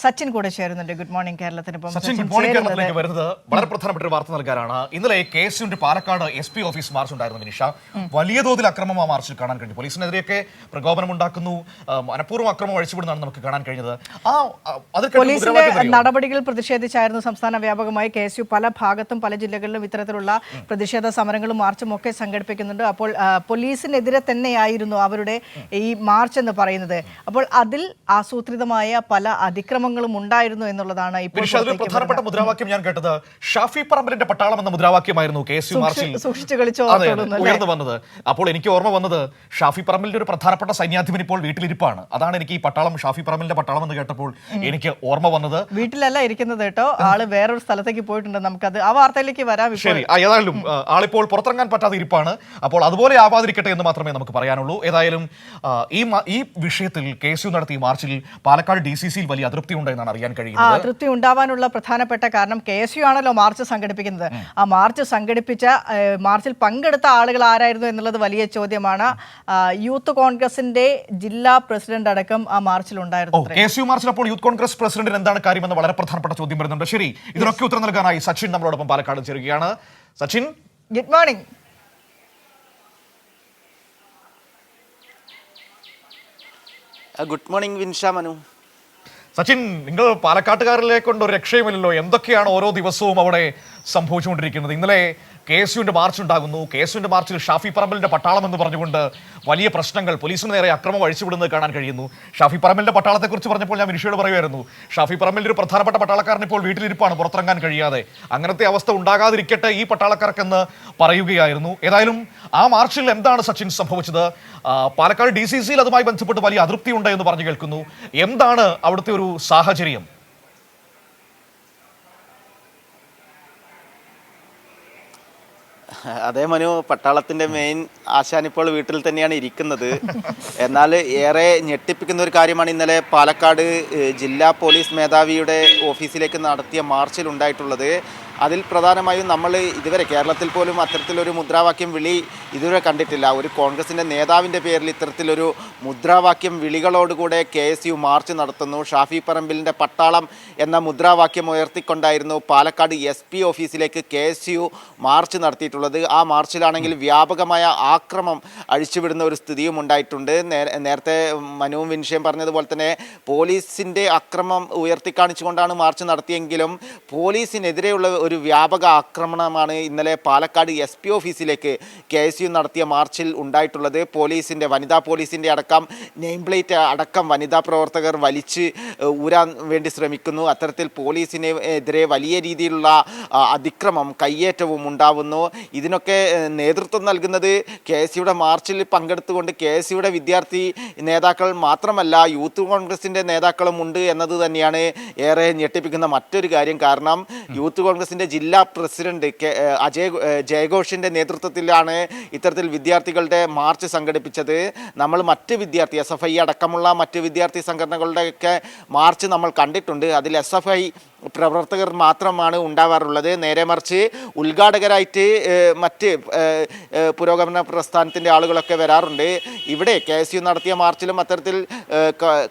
സച്ചിൻ കൂടെ ചേരുന്നുണ്ട്. Good morning കേരളത്തിനൊപ്പം സച്ചിൻ സച്ചിൻ ഗുഡ് മോർണിംഗ് കേരളത്തിലേക്ക് വരുന്നത് വളരെ പ്രധാനപ്പെട്ട ഒരു വാർത്ത നൽകാനാണ്. ഇന്നലെ K S Palakkad S P office march ഉണ്ടായിരുന്നു മിനിഷ. വലിയ തോതിൽ അക്രമം ആ മാർച്ചിൽ കാണാൻ കഴിഞ്ഞു. പോലീസിനെതിരെയൊക്കെ പ്രകോപനം ഉണ്ടാക്കുന്നു മനഃപൂർവം അക്രമം അഴിച്ചുവിടുന്നതാണ് നമുക്ക് കാണാൻ കഴിഞ്ഞത്. ആ അത് പോലീസിന്റെ? നടപടികൾ പ്രതിഷേധിച്ചായിരുന്നു സംസ്ഥാന വ്യാപകമായി കെ എസ് യു പല ഭാഗത്തും പല ജില്ലകളിലും ഇത്തരത്തിലുള്ള പ്രതിഷേധ സമരങ്ങളും മാർച്ചും ഒക്കെ സംഘടിപ്പിക്കുന്നുണ്ട്. അപ്പോൾ പോലീസിനെതിരെ തന്നെയായിരുന്നു അവരുടെ ഈ മാർച്ച് എന്ന് പറയുന്നത്. അപ്പോൾ അതിൽ ആസൂത്രിതമായ പല അതിക്രമങ്ങളും ഉണ്ടായിരുന്നു എന്നുള്ളതാണ് ഇപ്പോൾ പ്രധാനപ്പെട്ട മുദ്രാവാക്യം ഞാൻ കേട്ടത്. ഷാഫി പറമ്പലിന്റെ പട്ടാളം എന്ന മുദ്രാവാക്യമായിരുന്നു കെ. എസ്. യു. മാർച്ചിൽ സൂക്ഷി- സൂക്ഷിച്ചു കളിച്ചു വന്നത്. അപ്പോൾ എനിക്ക് ഓർമ്മ വന്നത് ഷാഫി പറമ്പലിന്റെ ഒരു പ്രധാനപ്പെട്ട സൈന്യാധിപൻ ഇപ്പോൾ വീട്ടിലിരിപ്പാണ്. അതാണ് എനിക്ക് ഈ പട്ടാളം ഷാഫി പറമ്പലിന്റെ പട്ടാളം എന്ന് കേട്ടപ്പോൾ എനിക്ക് ഓർമ്മ വന്നത്. വീട്ടിലല്ല ഇരിക്കുന്നത് കേട്ടോ. ആൾ വേറൊരു സ്ഥലത്തേക്ക് പോയിട്ടുണ്ട്. നമുക്കത് ആ വാർത്തയിലേക്ക് വരാം ശരി ഏതായാലും ആളിപ്പോൾ പുറത്തിറങ്ങാൻ പറ്റാതെ ഇരിപ്പാണ്. അപ്പോൾ അതുപോലെ ആവാതിരിക്കട്ടെ എന്ന് മാത്രമേ നമുക്ക് പറയാനുള്ളൂ. ഏതായാലും ഈ ഈ വിഷയത്തിൽ കെ. എസ്. യു. നടത്തിയ മാർച്ചിൽ പാലക്കാട് ഡി സി സിയിൽ വലിയ അതൃപ്തി ഉണ്ടെന്നാണ് അറിയാൻ ആ കഴിയുന്നത്. അതൃപ്തി ഉണ്ടാവാനുള്ള പ്രധാനപ്പെട്ട കാരണം കെ എസ് യു ആണല്ലോ മാർച്ച് സംഘടിപ്പിക്കുന്നത്. ആ മാർച്ച് സംഘടിപ്പിച്ച മാർച്ചിൽ പങ്കെടുത്ത ആളുകൾ ആരായിരുന്നു എന്നുള്ളത് വലിയ ചോദ്യമാണ്. യൂത്ത് കോൺഗ്രസിന്റെ ജില്ലാ പ്രസിഡന്റ് അടക്കം ആ മാർച്ചിൽ ഉണ്ടായിരുന്നു കെ എസ് യു മാർച്ചിൽ അപ്പോൾ യൂത്ത് കോൺഗ്രസ് പ്രസിഡന്റിന് എന്താണ് കാര്യമെന്ന് വളരെ പ്രധാനപ്പെട്ട ചോദ്യം വരുന്നുണ്ട്. ശരി ഇതിനൊക്കെ ഉത്തരം നൽകാനായി സച്ചിൻ നമ്മളോടൊപ്പം പാലക്കാട് ചേരുകയാണ്. Sachin good morning. Good morning Vinsha Manu. Sachin നിങ്ങൾ പാലക്കാട്ടുകാരിലേക്കൊണ്ട് ഒരു രക്ഷയുമില്ലല്ലോ. എന്തൊക്കെയാണ് ഓരോ ദിവസവും അവിടെ സംഭവിച്ചുകൊണ്ടിരിക്കുന്നത്? ഇന്നലെ കെ എസ് യുവിന്റെ മാർച്ച് ഉണ്ടാകുന്നു. കെ എസ് യുവിന്റെ മാർച്ചിൽ ഷാഫി പറമ്പലിന്റെ പട്ടാളം എന്ന് പറഞ്ഞുകൊണ്ട് വലിയ പ്രശ്നങ്ങൾ പോലീസിന് നേരെ അക്രമം അഴിച്ചുവിടുന്നത് കാണാൻ കഴിയുന്നു. ഷാഫി പറമ്പലിന്റെ പട്ടാളത്തെക്കുറിച്ച് പറഞ്ഞപ്പോൾ ഞാൻ മിനിഷയോട് പറയുമായിരുന്നു ഷാഫി പറമ്പലിന്റെ ഒരു പ്രധാനപ്പെട്ട പട്ടാളക്കാരൻ ഇപ്പോൾ വീട്ടിലിരിപ്പാണ് പുറത്തിറങ്ങാൻ കഴിയാതെ. അങ്ങനത്തെ അവസ്ഥ ഉണ്ടാകാതിരിക്കട്ടെ ഈ പട്ടാളക്കാർക്കെന്ന് പറയുകയായിരുന്നു. ഏതായാലും ആ മാർച്ചിൽ എന്താണ് സച്ചിൻ സംഭവിച്ചത്? പാലക്കാട് ഡി സി സിയിൽ അതുമായി ബന്ധപ്പെട്ട് വലിയ അതൃപ്തി ഉണ്ട് എന്ന് പറഞ്ഞു കേൾക്കുന്നു. എന്താണ് അവിടുത്തെ ഒരു സാഹചര്യം. അതേ മനു പട്ടാളത്തിന്റെ മെയിൻ ആശാൻ ഇപ്പോൾ വീട്ടിൽ തന്നെയാണ് ഇരിക്കുന്നത്. എന്നാൽ ഏറെ ഞെട്ടിപ്പിക്കുന്ന ഒരു കാര്യമാണ് ഇന്നലെ പാലക്കാട് ജില്ലാ പോലീസ് മേധാവിയുടെ ഓഫീസിലേക്ക് നടത്തിയ മാർച്ചിൽ ഉണ്ടായിട്ടുള്ളത്. അതിൽ പ്രധാനമായും നമ്മൾ ഇതുവരെ കേരളത്തിൽ പോലും അത്തരത്തിലൊരു മുദ്രാവാക്യം വിളി ഇതുവരെ കണ്ടിട്ടില്ല. ഒരു കോൺഗ്രസിന്റെ നേതാവിന്റെ പേരിൽ ഇത്തരത്തിലൊരു മുദ്രാവാക്യം വിളികളോടുകൂടെ കെ എസ് യു മാർച്ച് നടത്തുന്നു. ഷാഫി പറമ്പിലിന്റെ പട്ടാളം എന്ന മുദ്രാവാക്യം ഉയർത്തിക്കൊണ്ടായിരുന്നു പാലക്കാട് എസ് പി ഓഫീസിലേക്ക് കെ എസ് യു മാർച്ച് നടത്തിയിട്ടുള്ളത്. ആ മാർച്ചിലാണെങ്കിൽ വ്യാപകമായ ആക്രമം അഴിച്ചുവിടുന്ന ഒരു സ്ഥിതിയും ഉണ്ടായിട്ടുണ്ട്. നേരത്തെ മനുവും വിൻഷയം പറഞ്ഞതുപോലെ തന്നെ പോലീസിന്റെ അക്രമം ഉയർത്തിക്കാണിച്ചുകൊണ്ടാണ് മാർച്ച് നടത്തിയെങ്കിലും പോലീസിനെതിരെയുള്ള ഒരു വ്യാപക ആക്രമണമാണ് ഇന്നലെ പാലക്കാട് എസ് പി ഓഫീസിലേക്ക് കെ എസ് യു നടത്തിയ മാർച്ചിൽ ഉണ്ടായിട്ടുള്ളത്. പോലീസിന്റെ വനിതാ പോലീസിന്റെ അടക്കം നെയിം പ്ലേറ്റ് അടക്കം വനിതാ പ്രവർത്തകർ വലിച്ച് ഊരാൻ വേണ്ടി ശ്രമിക്കുന്നു. അത്തരത്തിൽ പോലീസിന് എതിരെ വലിയ രീതിയിലുള്ള അതിക്രമം കയ്യേറ്റവും ഉണ്ടാവുന്നു. ഇതിനൊക്കെ നേതൃത്വം നൽകുന്നത് കെ എസ് യുടെ മാർച്ചിൽ പങ്കെടുത്തുകൊണ്ട് കെ എസ് യുടെ വിദ്യാർത്ഥി നേതാക്കൾ മാത്രമല്ല യൂത്ത് കോൺഗ്രസിന്റെ നേതാക്കളും ഉണ്ട് എന്നത് തന്നെയാണ് ഏറെ ഞെട്ടിപ്പിക്കുന്ന മറ്റൊരു കാര്യം. കാരണം യൂത്ത് കോൺഗ്രസിന്റെ ജില്ലാ പ്രസിഡന്റ് കെ അജയ് ജയഘോഷിന്റെ നേതൃത്വത്തിലാണ് ഇത്തരത്തിൽ വിദ്യാർത്ഥികളുടെ മാർച്ച് സംഘടിപ്പിച്ചത്. നമ്മൾ മറ്റ് വിദ്യാർത്ഥി എസ് എഫ് ഐ അടക്കമുള്ള മറ്റ് വിദ്യാർത്ഥി സംഘടനകളുടെയൊക്കെ മാർച്ച് നമ്മൾ കണ്ടിട്ടുണ്ട്. അതിൽ എസ് എഫ് ഐ പ്രവർത്തകർ മാത്രമാണ് ഉണ്ടാവാറുള്ളത്. നേരെ മറിച്ച് ഉദ്ഘാടകരായിട്ട് മറ്റ് പുരോഗമന പ്രസ്ഥാനത്തിന്റെ ആളുകളൊക്കെ വരാറുണ്ട്. ഇവിടെ കെ എസ് യു നടത്തിയ മാർച്ചിലും അത്തരത്തിൽ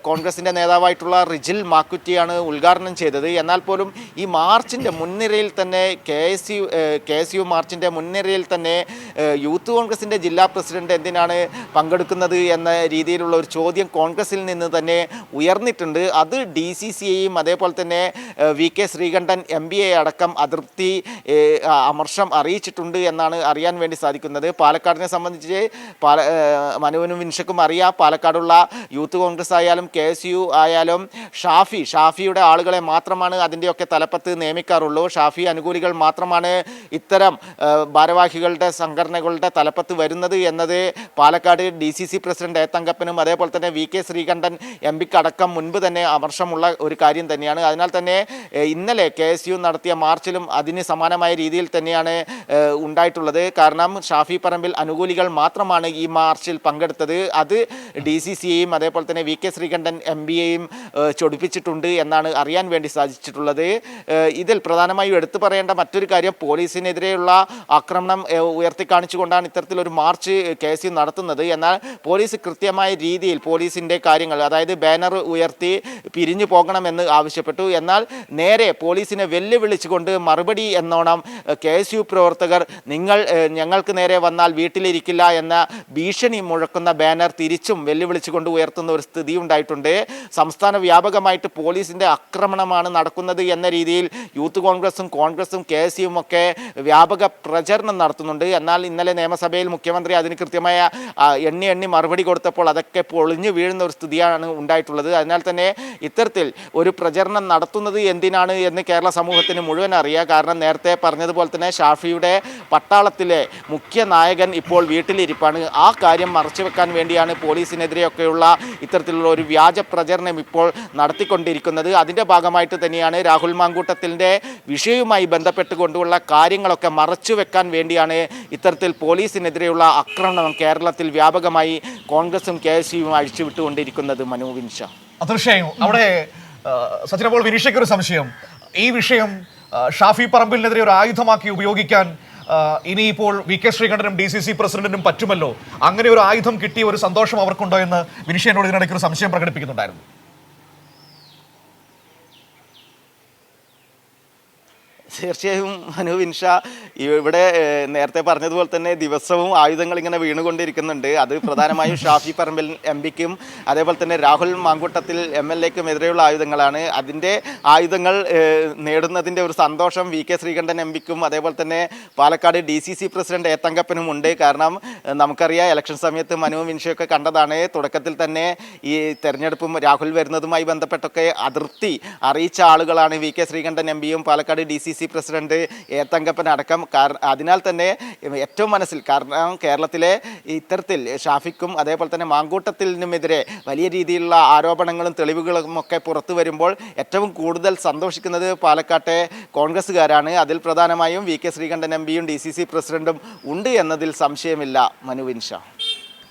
കോൺഗ്രസിന്റെ നേതാവായിട്ടുള്ള റിജിൽ മാക്കുറ്റിയാണ് ഉദ്ഘാടനം ചെയ്തത്. എന്നാൽ പോലും ഈ മാർച്ചിന്റെ മുൻനിരയിൽ തന്നെ K S U K S U മാർച്ചിന്റെ മുൻനിരയിൽ തന്നെ യൂത്ത് കോൺഗ്രസിന്റെ ജില്ലാ പ്രസിഡന്റ് എന്തിനാണ് പങ്കെടുക്കുന്നത് എന്ന രീതിയിലുള്ള ഒരു ചോദ്യം കോൺഗ്രസിൽ നിന്ന് തന്നെ ഉയർന്നിട്ടുണ്ട്. അത് ഡി സി സിയെയും അതേപോലെ തന്നെ ഏഹ്, V K Sreekandan M B A അടക്കം അതൃപ്തി അമർഷം അറിയിച്ചിട്ടുണ്ട് എന്നാണ് അറിയാൻ വേണ്ടി സാധിക്കുന്നത്. പാലക്കാടിനെ സംബന്ധിച്ച് പാല മനുവിനും വിൻഷക്കും അറിയാം. പാലക്കാടുള്ള യൂത്ത് കോൺഗ്രസ് ആയാലും കെ എസ് യു ആയാലും ഷാഫി ഷാഫിയുടെ ആളുകളെ മാത്രമാണ് അതിന്റെയൊക്കെ തലപ്പത്ത് നിയമിക്കാറുള്ളൂ. ഷാഫി അനുകൂലികൾ മാത്രമാണ് ഇത്തരം ഭാരവാഹികളുടെ സംഘടനകളുടെ തലപ്പത്ത് വരുന്നത് എന്നത് Palakkad D C C president A തങ്കപ്പനും അതേപോലെ തന്നെ വി കെ ശ്രീകണ്ഠൻ എം പിക്ക് അടക്കം മുൻപ് തന്നെ അമർഷമുള്ള ഒരു കാര്യം തന്നെയാണ്. അതിനാൽ തന്നെ ഇന്നലെ കെ എസ് യു നടത്തിയ മാർച്ചിലും അതിന് സമാനമായ രീതിയിൽ തന്നെയാണ് ഉണ്ടായിട്ടുള്ളത്. കാരണം ഷാഫി പറമ്പിൽ അനുകൂലികൾ മാത്രമാണ് ഈ മാർച്ചിൽ പങ്കെടുത്തത്. അത് ഡി സി സിയെയും അതേപോലെ തന്നെ വി കെ ശ്രീകണ്ഠൻ എം പിയെയും ചൊടിപ്പിച്ചിട്ടുണ്ട് എന്നാണ് അറിയാൻ വേണ്ടി സാധിച്ചിട്ടുള്ളത്. ഇതിൽ പ്രധാനമായും എടുത്തു പറയേണ്ട മറ്റൊരു കാര്യം പോലീസിനെതിരെയുള്ള ആക്രമണം ഉയർത്തിക്കാണിച്ചുകൊണ്ടാണ് ഇത്തരത്തിലൊരു മാർച്ച് കെ എസ് യു നടത്തുന്നത്. എന്നാൽ പോലീസ് കൃത്യമായ രീതിയിൽ പോലീസിന്റെ കാര്യങ്ങൾ അതായത് ബാനർ ഉയർത്തി പിരിഞ്ഞു പോകണമെന്ന് ആവശ്യപ്പെട്ടു. എന്നാൽ നേരെ പോലീസിനെ വെല്ലുവിളിച്ചുകൊണ്ട് മറുപടി എന്നോണം കെ എസ് യു പ്രവർത്തകർ നിങ്ങൾ ഞങ്ങൾക്ക് നേരെ വന്നാൽ വീട്ടിലിരിക്കില്ല എന്ന ഭീഷണി മുഴക്കുന്ന ബാനർ തിരിച്ചും വെല്ലുവിളിച്ചുകൊണ്ട് ഉയർത്തുന്ന ഒരു സ്ഥിതി ഉണ്ടായിട്ടുണ്ട്. സംസ്ഥാന വ്യാപകമായിട്ട് പോലീസിന്റെ ആക്രമണമാണ് നടക്കുന്നത് എന്ന രീതിയിൽ യൂത്ത് കോൺഗ്രസും കോൺഗ്രസും കെ എസ് യുവും ഒക്കെ വ്യാപക പ്രചരണം നടത്തുന്നുണ്ട്. എന്നാൽ ഇന്നലെ നിയമസഭയിൽ മുഖ്യമന്ത്രി അതിന് കൃത്യമായ എണ്ണി എണ്ണി മറുപടി കൊടുത്തപ്പോൾ അതൊക്കെ പൊളിഞ്ഞു വീഴുന്ന ഒരു സ്ഥിതിയാണ് ഉണ്ടായിട്ടുള്ളത്. അതിനാൽ തന്നെ ഇത്തരത്തിൽ ഒരു പ്രചരണം നടത്തുന്നത് എന്തിനാണ് എന്ന് കേരള സമൂഹത്തിന് മുഴുവൻ അറിയാം. കാരണം നേരത്തെ പറഞ്ഞതുപോലെ തന്നെ ഷാഫിയുടെ പട്ടാളത്തിലെ മുഖ്യ നായകൻ ഇപ്പോൾ വീട്ടിലിരിപ്പാണ്. ആ കാര്യം മറച്ചുവെക്കാൻ വേണ്ടിയാണ് പോലീസിനെതിരെയൊക്കെയുള്ള ഇത്തരത്തിലുള്ള ഒരു വ്യാജ പ്രചരണം ഇപ്പോൾ നടത്തിക്കൊണ്ടിരിക്കുന്നത്. അതിന്റെ ഭാഗമായിട്ട് തന്നെയാണ് രാഹുൽ മാങ്കൂട്ടത്തിന്റെ വിഷയവുമായി ബന്ധപ്പെട്ടുകൊണ്ടുള്ള കാര്യങ്ങളൊക്കെ മറച്ചുവെക്കാൻ വേണ്ടിയാണ് ഇത്തരത്തിൽ പോലീസിനെതിരെയുള്ള ആക്രമണം കേരളത്തിൽ വ്യാപകമായി കോൺഗ്രസും കെ എസ് യുവും അഴിച്ചുവിട്ടുകൊണ്ടിരിക്കുന്നത് മനു തീർച്ചയായും. അവിടെ സച്ചിനപ്പോൾ വിനീഷയ്ക്ക് ഒരു സംശയം. ഈ വിഷയം ഷാഫി പറമ്പിലിനെതിരെ ഒരു ആയുധമാക്കി ഉപയോഗിക്കാൻ ഇനിയിപ്പോൾ വി കെ ശ്രീകണ്ഠനും ഡി സി സി പ്രസിഡന്റിനും പറ്റുമല്ലോ? അങ്ങനെ ഒരു ആയുധം കിട്ടിയ ഒരു സന്തോഷം അവർക്കുണ്ടോ എന്ന് വിനീഷ് എന്നോട് ഇതിനിടയ്ക്ക് ഒരു സംശയം പ്രകടിപ്പിക്കുന്നുണ്ടായിരുന്നു. തീർച്ചയായും മനു വിൻഷ ഇവിടെ നേരത്തെ പറഞ്ഞതുപോലെ തന്നെ ദിവസവും ആയുധങ്ങൾ ഇങ്ങനെ വീണുകൊണ്ടിരിക്കുന്നുണ്ട്. അത് പ്രധാനമായും ഷാഫി പറമ്പിൽ എം പിക്കും അതേപോലെ തന്നെ രാഹുൽ മാങ്കൂട്ടത്തിൽ എം എൽ എക്കും എതിരെയുള്ള ആയുധങ്ങളാണ്. അതിന്റെ ആയുധങ്ങൾ നേടുന്നതിന്റെ ഒരു സന്തോഷം വി കെ ശ്രീകണ്ഠൻ എം പിക്കും അതേപോലെ തന്നെ Palakkad D C C president ഏത്തങ്കപ്പനും ഉണ്ട്. കാരണം നമുക്കറിയാം ഇലക്ഷൻ സമയത്ത് മനു വിൻഷയൊക്കെ കണ്ടതാണ്. തുടക്കത്തിൽ തന്നെ ഈ തെരഞ്ഞെടുപ്പും രാഹുൽ വരുന്നതുമായി ബന്ധപ്പെട്ടൊക്കെ അതിർത്തി അറിയിച്ച ആളുകളാണ് വി കെ ശ്രീകണ്ഠൻ എം പിയും Palakkad D C C president ഏത്തങ്കപ്പൻ അടക്കം കാരണം അതിനാൽ തന്നെ ഏറ്റവും മനസ്സിൽ കാരണം കേരളത്തിലെ ഇത്തരത്തിൽ ഷാഫിക്കും അതേപോലെ തന്നെ മാങ്കൂട്ടത്തിനുമെതിരെ വലിയ രീതിയിലുള്ള ആരോപണങ്ങളും തെളിവുകളും ഒക്കെ പുറത്തു വരുമ്പോൾ ഏറ്റവും കൂടുതൽ സന്തോഷിക്കുന്നത് പാലക്കാട്ടെ കോൺഗ്രസ്സുകാരാണ്. അതിൽ പ്രധാനമായും വി കെ ശ്രീകണ്ഠൻ എം പിയും ഡി സി സി പ്രസിഡന്റും ഉണ്ട് എന്നതിൽ സംശയമില്ല മനുവിൻ ഷാ.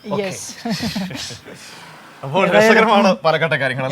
അപ്പോൾ രസകരമാണ് പാലക്കാട്ടെ കാര്യങ്ങൾ